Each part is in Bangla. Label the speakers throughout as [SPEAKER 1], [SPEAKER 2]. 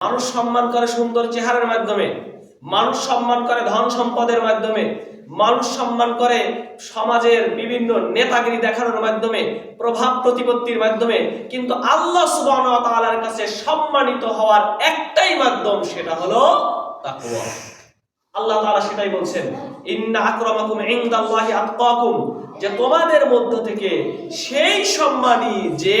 [SPEAKER 1] মানুষ সম্মান করে সুন্দর চেহারার মাধ্যমে, মানুষ সম্মান করে ধন সম্পদের মাধ্যমে, মানুষ সম্মান করে সমাজের বিভিন্ন নেতাগিরি দেখানোর মাধ্যমে, প্রভাব প্রতিপত্তির মাধ্যমে, কিন্তু আল্লাহ ওয়া কাছে সম্মানিত হওয়ার একটাই মাধ্যম সেটা হলো তাকওয়া। আল্লাহ তাআলা সেটাই বলছেন, ইন্না আকরামাকুম ইনদাল্লাহি যে তোমাদের মধ্য থেকে সেই সম্মানী যে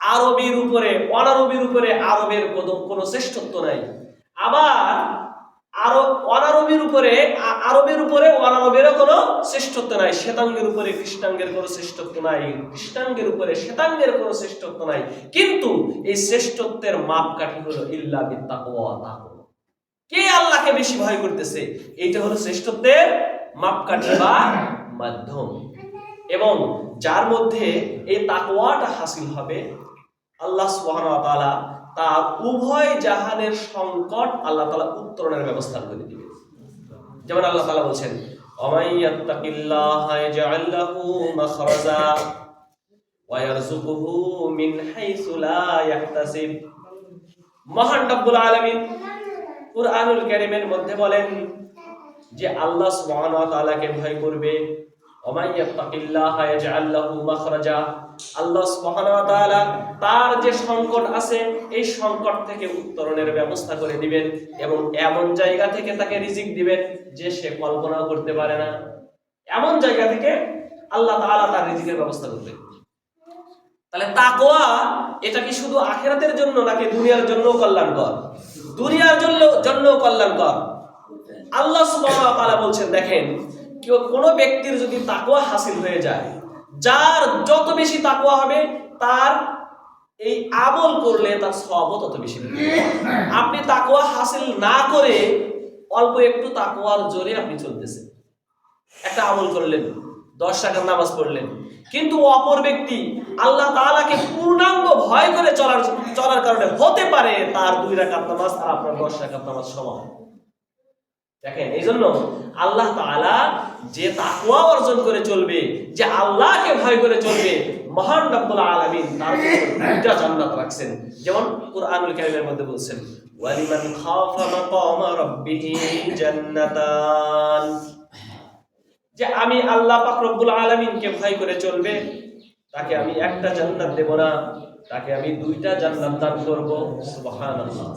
[SPEAKER 1] আরবির উপরে, অনারবির উপরে আরবের কোনো শ্রেষ্ঠত্ব নাই। আবার আরব অনারবির উপরে আরবের উপরে, অনারবেরও কোনো শ্রেষ্ঠত্ব নাই। শ্বেতাঙ্গের উপরে কৃষ্ণাঙ্গের কোনো শ্রেষ্ঠত্ব নাই। কৃষ্ণাঙ্গের উপরে শ্বেতাঙ্গের কোনো শ্রেষ্ঠত্ব নাই। কিন্তু এই শ্রেষ্ঠত্বের মাপকাঠি হলো ইল্লা তাকওয়া। কে আল্লাহকে বেশি ভয় করতেছে? এইটা হলো শ্রেষ্ঠত্বের মাপকাঠি বা মাধ্যম। এবং যার মধ্যে এই তাকওয়াটা হাসিল হবে আল্লাহ তাআলা তার উভয় জাহানের সংকট আল্লাহ তাআলা উত্তরণের ব্যবস্থা করে দিবে যেমন আল্লাহ তালা বলছেন মিন আলামিন কুরআনুল মধ্যে বলেন যে আল্লাহ সুবহানাহু ওয়া ভয় করবে। আল্লাহ সুবহানাহু তাআলা তার যে সংকট আছে, এই সংকট থেকে উত্তরণের ব্যবস্থা করে দিবেন এবং এমন জায়গা থেকে তাকে রিজিক দিবেন যে সে কল্পনাও করতে পারে না। এমন জায়গা থেকে আল্লাহ তাআলা তার রিজিকের ব্যবস্থা করবেন। তাহলে তাকওয়া, এটা কি শুধু আখেরাতের জন্য নাকি দুনিয়ার জন্য কল্যাণকর? দুনিয়ার জন্য জন্য কল্যাণকর। আল্লাহ সুবহানাহু ওয়া তাআলা বলছেন, দেখেন কেউ কোনো ব্যক্তির যদি তাকুয়া হাসিল হয়ে যায়, যার যত বেশি তাকুয়া হবে, তার এই আমল করলে তার সবও তত বেশি আপনি তাকওয়া হাসিল না করে অল্প একটু তাকওয়ার জোরে আপনি চলতেছেন। একটা আমল করলেন, দশ টাকার নামাজ পড়লেন, কিন্তু অপর ব্যক্তি আল্লাহ তাআলাকে পূর্ণাঙ্গ ভয় করে চলার চলার কারণে হতে পারে তার দুই রাকাত নামাজ আর আপনার দশ রাকাত নামাজ সমান। দেখেন এই জন্য আল্লাহ তাআলা যে তাকওয়া অর্জন করে চলবে, যে আল্লাহকে ভয় করে চলবে, মহান রব্বুল আলামিন তার দুইটা জান্নাত রাখছেন। যেমন কুরআনুল কারীমের মধ্যে বলছেন, ওয়ালিমান খাফা মাকামা রাব্বিহি জান্নাতান। যে আমি আল্লাহ পাক রব্বুল আলামিনকে ভয় করে চলবে, তাকে আমি একটা জান্নাত দেব না, তাকে আমি দুইটা জান্নাত দান করব। সুবহানাল্লাহ।